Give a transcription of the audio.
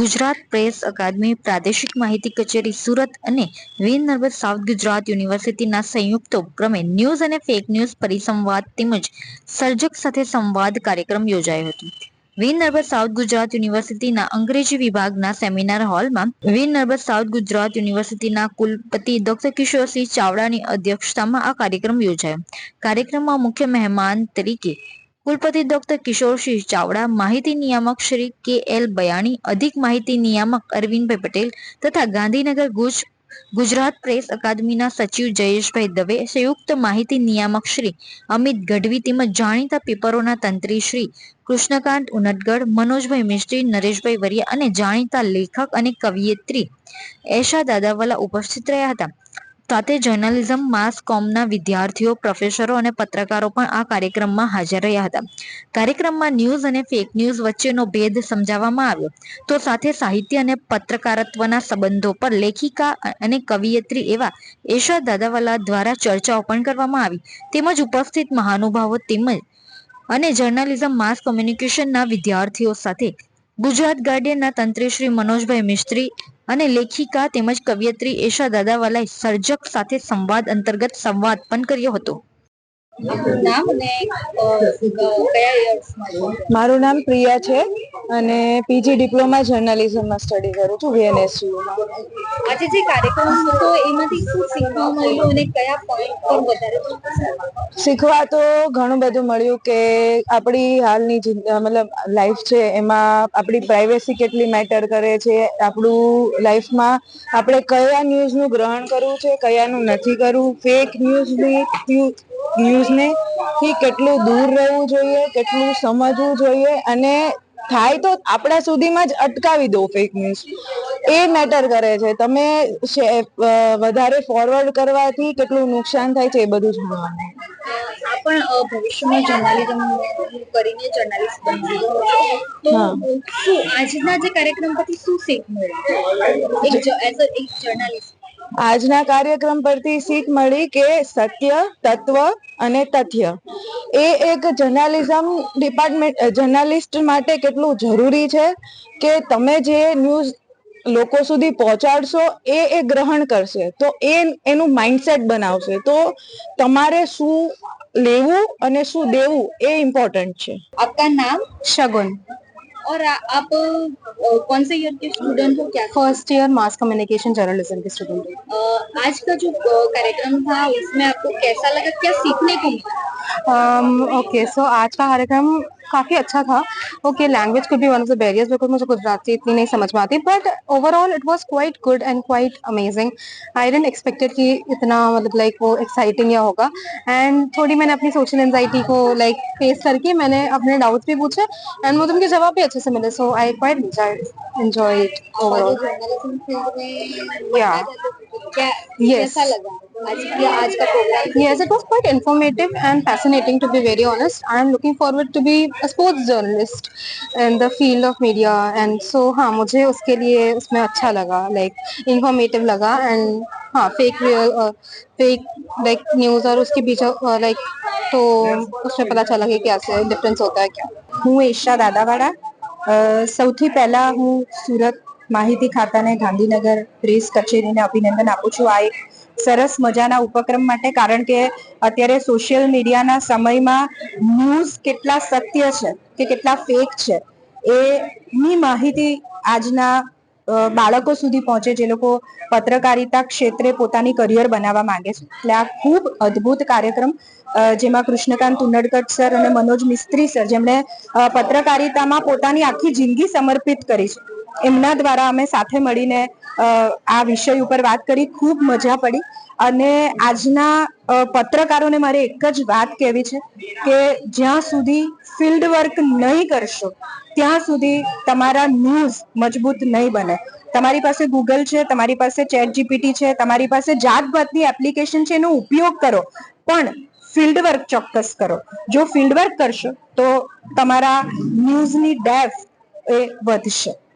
Gujarat press અકાદમી પ્રાદેશિક માહિતી કચેરી સુરત અને વીર નર્મદ સાઉથ ગુજરાત યુનિવર્સિટીના સંયુક્ત ઉપક્રમે ન્યૂઝ અને ફેક ન્યૂઝ પરિસંવાદ તેમજ સર્જક સાથે સંવાદ કાર્યક્રમ યોજાયો હતો. વીર નર્મદ સાઉથ ગુજરાત યુનિવર્સિટીના અંગ્રેજી વિભાગના સેમિનાર હોલમાં વીર નર્મદ સાઉથ ગુજરાત યુનિવર્સિટીના કુલપતિ ડોક્ટર કિશોરસિંહ ચાવડાની અધ્યક્ષતામાં આ કાર્યક્રમ યોજાયો. કાર્યક્રમમાં મુખ્ય મહેમાન તરીકે કુલપતિ ડોક્ટર કિશોરસિંહ ચાવડા, માહિતી નિયામક શ્રી કે એલ બયાણી, અધિક માહિતી નિયામક અરવિંદભાઈ પટેલ તથા ગાંધીનગર ગુજ, ગુજરાત પ્રેસ અકાદમીના સચિવ જયેશભાઈ દવે, સંયુક્ત માહિતી નિયામક શ્રી અમિત ગઢવી તેમજ જાણીતા પેપરોના તંત્રી શ્રી કૃષ્ણકાંત ઉનટગઢ, મનોજભાઈ મિસ્ત્રી, નરેશભાઈ વરિયા અને જાણીતા લેખક અને કવિયત્રી એશા દાદાવાલા ઉપસ્થિત રહ્યા હતા. સાથે જર્નલિઝમ, માસ કોમના વિદ્યાર્થીઓ, પ્રોફેસરો અને પત્રકારો પણ આ કાર્યક્રમમાં હાજર રહ્યા હતા. કાર્યક્રમમાં ન્યૂઝ અને ફેક ન્યૂઝ વચ્ચેનો ભેદ સમજાવવામાં આવ્યો. તો સાથે સાહિત્ય અને પત્રકારત્વના સંબંધો પર લેખિકા અને કવિયત્રી એવા એશા દાદાવાલા દ્વારા ચર્ચાઓ પણ કરવામાં આવી. તેમજ ઉપસ્થિત મહાનુભાવો તેમજ અને જર્નલિઝમ, માસ કોમ્યુનિકેશનના વિદ્યાર્થીઓ સાથે ગુજરાત ગાર્ડિયનના તંત્રી શ્રી મનોજભાઈ મિસ્ત્રી અને લેખિકા તેમજ કવિયત્રી એશા દાદાવાલાએ સર્જક સાથે સંવાદ અંતર્ગત સંવાદ પણ કર્યો હતો. નામ અને કયા યર્સમાં મારું નામ પ્રિયા છે અને પીજી ડિપ્લોમા જર્નલિઝમમાં સ્ટડી કરું છું વીએનએસયુમાં આજે જે કાર્યક્રમ હતો એમાંથી શું શીખવા મળ્યું અને કયા પોઈન્ટ પર વધારે શીખવા તો ઘણું બધું મળ્યું કે આપણી હાલની મતલબ લાઈફ છે એમાં આપણી પ્રાઇવેસી કેટલી મેટર કરે છે આપણું લાઈફમાં આપણે કયા ન્યૂઝનું ગ્રહણ કરવું છે કયાનું નથી કરવું ફેક ન્યૂઝની ન્યૂઝને થી કેટલું દૂર રહેવું જોઈએ કેટલું સમજવું જોઈએ અને થાય તો આપણા સુધીમાં જ અટકાવી દો ફેક ન્યૂઝ એ મેટર કરે છે. તમે વધારે ફોરવર્ડ કરવાથી કેટલું નુકસાન થાય છે એ બધું જ પણ ભવિષ્યમાં જર્નાલિઝમ કરીને જર્નાલિસ્ટ બની તો. શું આજના જે કાર્યક્રમ પરથી શું શીખ મળે? એક એઝ અ એક જર્નાલિસ્ટ. આજના કાર્યક્રમ પરથી શીખ મળી કે સત્ય તત્વ અને તથ્ય. એ એક જર્નાલિઝમ ડિપાર્ટમેન્ટ જર્નાલિસ્ટ માટે કેટલું જરૂરી છે કે તમે જે ન્યૂઝ લોકો સુધી પહોંચાડશો એ એ ગ્રહણ કરશે. તો એ એનું માઇન્ડસેટ બનાવશે. તો તમારે શું લેવું અને શું દેવું એ ઇમ્પોર્ટન્ટ છે. આપકા નામ? શગુન. और आप कौन से ईयर के स्टूडेंट हो? क्या? First year mass communication journalism के स्टूडेंट हो। आज का जो कार्यक्रम था उसमें आपको कैसा लगा? क्या सीखने को मिला? ओके सो आज का कार्यक्रम काफ़ी अच्छा था। Okay language could be one of the barriers because मुझे गुजराती इतनी नहीं समझ में आती। But overall it was quite good and quite amazing I didn't expected कि इतना मतलब लाइक वो एक्साइटिंग या होगा। एंड थोड़ी मैंने अपनी सोशल एंजाइटी को लाइक फेस करके मैंने अपने डाउट्स भी पूछे एंड मुझे उनके जवाब भी अच्छे से मिले। So I quite enjoy it overall journalism field में Yeah. क्या Yes. कैसा लगा आज का आज का programme Yes, it was quite informative and fascinating to be very honest. I am looking forward to be a sports journalist in the field of media and so हाँ मुझे उसके लिए उसमें अच्छा लगा like informative लगा and हाँ fake real और fake like news और उसके बीच लाइक तो उसमें पता चला कि कैसे डिफरेंस होता है क्या હું ઈશા દાદાવાડા અ, સૌથી પહેલા હું સુરત માહિતી ખાતાને ગાંધીનગર પ્રેસ કચેરીને અભિનંદન આપું છું આ એક સરસ મજાના ઉપક્રમ માટે, કારણ કે અત્યારે સોશિયલ મીડિયાના સમયમાં ન્યૂઝ કેટલા સત્ય છે કે કેટલા ફેક છે એની માહિતી આજના બાળકો સુધી પહોંચે જે લોકો પત્રકારિતા ક્ષેત્રે પોતાની કરિયર બનાવવા માંગે છે. એટલે આ ખૂબ અદ્ભુત કાર્યક્રમ જેમાં કૃષ્ણકાંત ઉનડકટ સર અને મનોજ મિસ્ત્રી સર, જેમણે પત્રકારિતામાં પોતાની આખી જિંદગી સમર્પિત કરી છે. એમના દ્વારા અમે સાથે મળીને આ વિષય ઉપર વાત કરી, ખૂબ મજા પડી. અને આજના પત્રકારોને મારે એક જ વાત કહેવી છે કે જ્યાં સુધી ફિલ્ડ વર્ક નહીં કરશો, ત્યાં સુધી તમારા ન્યૂઝ મજબૂત નહીં બને. તમારી પાસે ગૂગલ છે, તમારી પાસે ચેટ જીપીટી છે, તમારી પાસે જાતભાતની એપ્લિકેશન છે, એનો ઉપયોગ કરો. પણ ફિલ્ડ વર્ક ચોક્કસ કરો. જો ફિલ્ડ વર્ક કરશો, તો તમારા ન્યૂઝની ડેફ એ વધશે.